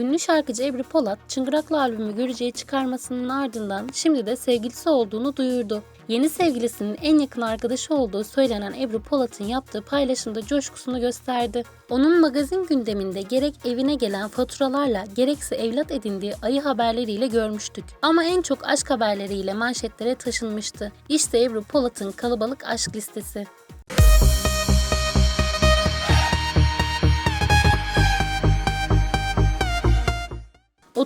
Ünlü şarkıcı Ebru Polat, Çıngıraklı albümü göreceği çıkarmasının ardından şimdi de sevgilisi olduğunu duyurdu. Yeni sevgilisinin en yakın arkadaşı olduğu söylenen Ebru Polat'ın yaptığı paylaşımda coşkusunu gösterdi. Onun magazin gündeminde gerek evine gelen faturalarla gerekse evlat edindiği ayı haberleriyle görmüştük. Ama en çok aşk haberleriyle manşetlere taşınmıştı. İşte Ebru Polat'ın kalabalık aşk listesi.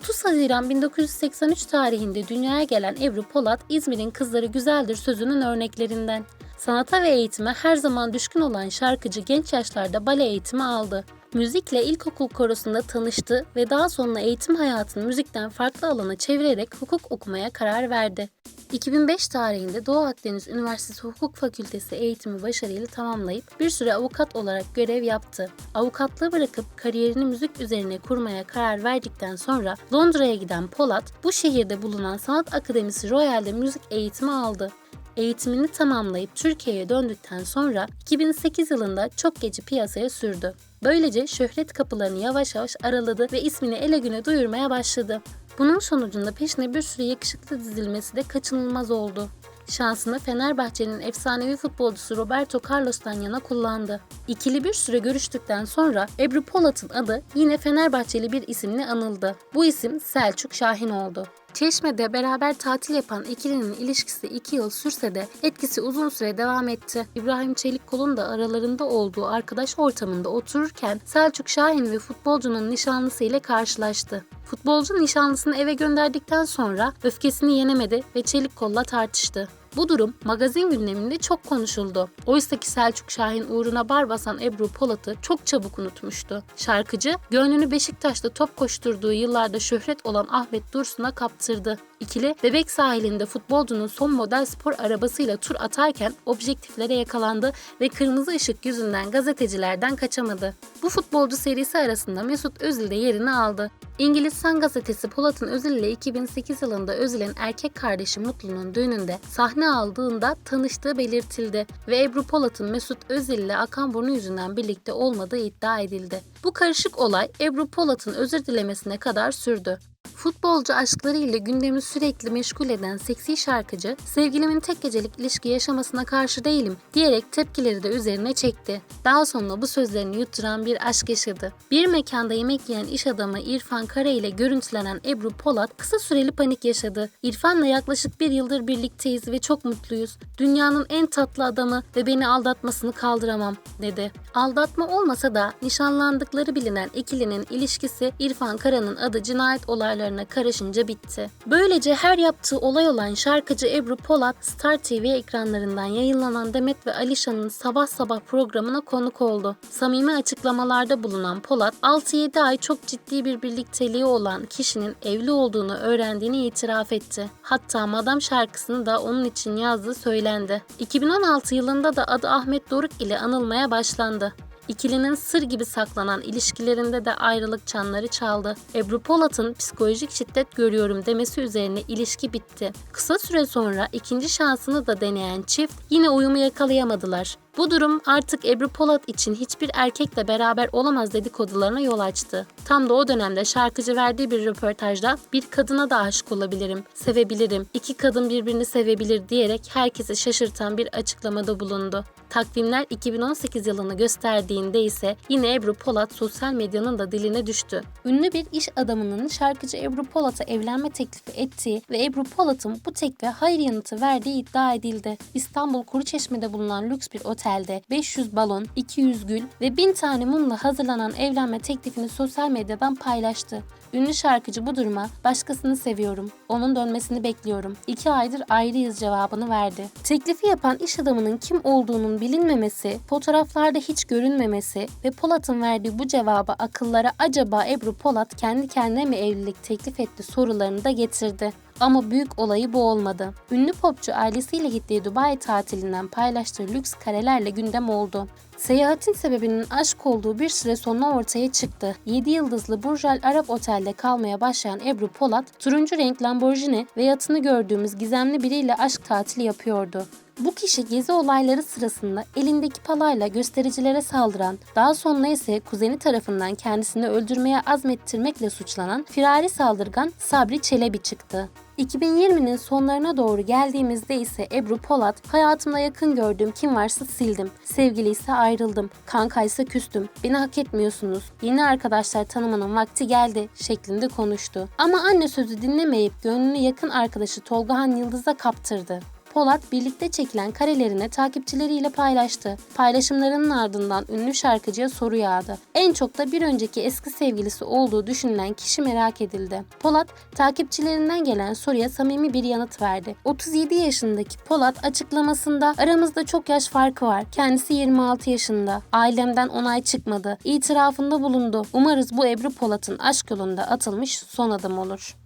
...30 Haziran 1983 tarihinde dünyaya gelen Ebru Polat, İzmir'in kızları güzeldir sözünün örneklerinden. Sanata ve eğitime her zaman düşkün olan şarkıcı genç yaşlarda bale eğitimi aldı. Müzikle ilkokul korosunda tanıştı ve daha sonra eğitim hayatını müzikten farklı alana çevirerek hukuk okumaya karar verdi. 2005 tarihinde Doğu Akdeniz Üniversitesi Hukuk Fakültesi eğitimi başarıyla tamamlayıp bir süre avukat olarak görev yaptı. Avukatlığı bırakıp kariyerini müzik üzerine kurmaya karar verdikten sonra Londra'ya giden Polat, bu şehirde bulunan Sanat Akademisi Royal'de müzik eğitimi aldı. Eğitimini tamamlayıp Türkiye'ye döndükten sonra 2008 yılında çok gece piyasaya sürdü. Böylece şöhret kapılarını yavaş yavaş araladı ve ismini ele güne duyurmaya başladı. Bunun sonucunda peşine bir sürü yakışıklı dizilmesi de kaçınılmaz oldu. Şansını Fenerbahçe'nin efsanevi futbolcusu Roberto Carlos'tan yana kullandı. İkili bir süre görüştükten sonra Ebru Polat'ın adı yine Fenerbahçeli bir isimle anıldı. Bu isim Selçuk Şahin oldu. Çeşme'de beraber tatil yapan ikilinin ilişkisi 2 yıl sürse de etkisi uzun süre devam etti. İbrahim Çelikkol'un da aralarında olduğu arkadaş ortamında otururken Selçuk Şahin ve futbolcunun nişanlısı ile karşılaştı. Futbolcu nişanlısını eve gönderdikten sonra öfkesini yenemedi ve Çelikkol'la tartıştı. Bu durum magazin gündeminde çok konuşuldu. Oysa ki Selçuk Şahin uğruna bar basan Ebru Polat'ı çok çabuk unutmuştu. Şarkıcı, gönlünü Beşiktaş'ta top koşturduğu yıllarda şöhret olan Ahmet Dursun'a kaptırdı. İkili, Bebek sahilinde futbolcunun son model spor arabasıyla tur atarken objektiflere yakalandı ve kırmızı ışık yüzünden gazetecilerden kaçamadı. Bu futbolcu serisi arasında Mesut Özil de yerini aldı. İngiliz Sun gazetesi Polat'ın Özil ile 2008 yılında Özil'in erkek kardeşi Mutlu'nun düğününde sahne aldığında tanıştığı belirtildi ve Ebru Polat'ın Mesut Özil ile akan burnu yüzünden birlikte olmadığı iddia edildi. Bu karışık olay Ebru Polat'ın özür dilemesine kadar sürdü. Futbolcu aşkları ile gündemi sürekli meşgul eden seksi şarkıcı, sevgilimin tek gecelik ilişki yaşamasına karşı değilim diyerek tepkileri de üzerine çekti. Daha sonra bu sözlerini yutturan bir aşk yaşadı. Bir mekanda yemek yiyen iş adamı İrfan Kara ile görüntülenen Ebru Polat kısa süreli panik yaşadı. İrfan'la yaklaşık bir yıldır birlikteyiz ve çok mutluyuz. Dünyanın en tatlı adamı ve beni aldatmasını kaldıramam dedi. Aldatma olmasa da nişanlandıkları bilinen ikilinin ilişkisi İrfan Kara'nın adı cinayet olaylarına karışınca bitti. Böylece her yaptığı olay olan şarkıcı Ebru Polat Star TV ekranlarından yayınlanan Demet ve Alişan'ın sabah sabah programına konuk oldu. Samimi açıklamalarda bulunan Polat 6-7 ay çok ciddi bir birlikteliği olan kişinin evli olduğunu öğrendiğini itiraf etti. Hatta Madam şarkısını da onun için yazdığı söylendi. 2016 yılında da adı Ahmet Doruk ile anılmaya başlandı. İkilinin sır gibi saklanan ilişkilerinde de ayrılık çanları çaldı. Ebru Polat'ın psikolojik şiddet görüyorum demesi üzerine ilişki bitti. Kısa süre sonra ikinci şansını da deneyen çift yine uyumu yakalayamadılar. Bu durum artık Ebru Polat için hiçbir erkekle beraber olamaz dedikodularına yol açtı. Tam da o dönemde şarkıcı verdiği bir röportajda bir kadına da aşık olabilirim, sevebilirim, iki kadın birbirini sevebilir diyerek herkesi şaşırtan bir açıklamada bulundu. Takvimler 2018 yılını gösterdiğinde ise yine Ebru Polat sosyal medyanın da diline düştü. Ünlü bir iş adamının şarkıcı Ebru Polat'a evlenme teklifi ettiği ve Ebru Polat'ın bu teklife hayır yanıtı verdiği iddia edildi. İstanbul Kuruçeşme'de bulunan lüks bir otelde 500 balon, 200 gül ve 1000 tane mumla hazırlanan evlenme teklifini sosyal medyadan paylaştı. Ünlü şarkıcı bu duruma başkasını seviyorum, onun dönmesini bekliyorum, iki aydır ayrıyız cevabını verdi. Teklifi yapan iş adamının kim olduğunun bilinmemesi, fotoğraflarda hiç görünmemesi ve Polat'ın verdiği bu cevaba akıllara acaba Ebru Polat kendi kendine mi evlilik teklif etti sorularını da getirdi. Ama büyük olayı bu olmadı. Ünlü popçu ailesiyle gittiği Dubai tatilinden paylaştığı lüks karelerle gündem oldu. Seyahatin sebebinin aşk olduğu bir süre sonra ortaya çıktı. 7 yıldızlı Burj Al Arab Otel'de kalmaya başlayan Ebru Polat, turuncu renk Lamborghini ve yatını gördüğümüz gizemli biriyle aşk tatili yapıyordu. Bu kişi gezi olayları sırasında elindeki palayla göstericilere saldıran, daha sonra ise kuzeni tarafından kendisini öldürmeye azmettirmekle suçlanan firari saldırgan Sabri Çelebi çıktı. 2020'nin sonlarına doğru geldiğimizde ise Ebru Polat, hayatımda yakın gördüğüm kim varsa sildim. Sevgiliyse ayrıldım. Kankaysa küstüm. Beni hak etmiyorsunuz. Yeni arkadaşlar tanımanın vakti geldi şeklinde konuştu. Ama anne sözü dinlemeyip gönlünü yakın arkadaşı Tolgahan Yıldız'a kaptırdı. Polat birlikte çekilen karelerini takipçileriyle paylaştı. Paylaşımlarının ardından ünlü şarkıcıya soru yağdı. En çok da bir önceki eski sevgilisi olduğu düşünülen kişi merak edildi. Polat takipçilerinden gelen soruya samimi bir yanıt verdi. 37 yaşındaki Polat açıklamasında aramızda çok yaş farkı var. Kendisi 26 yaşında. Ailemden onay çıkmadı. İtirafında bulundu. Umarız bu Ebru Polat'ın aşk yolunda atılmış son adım olur.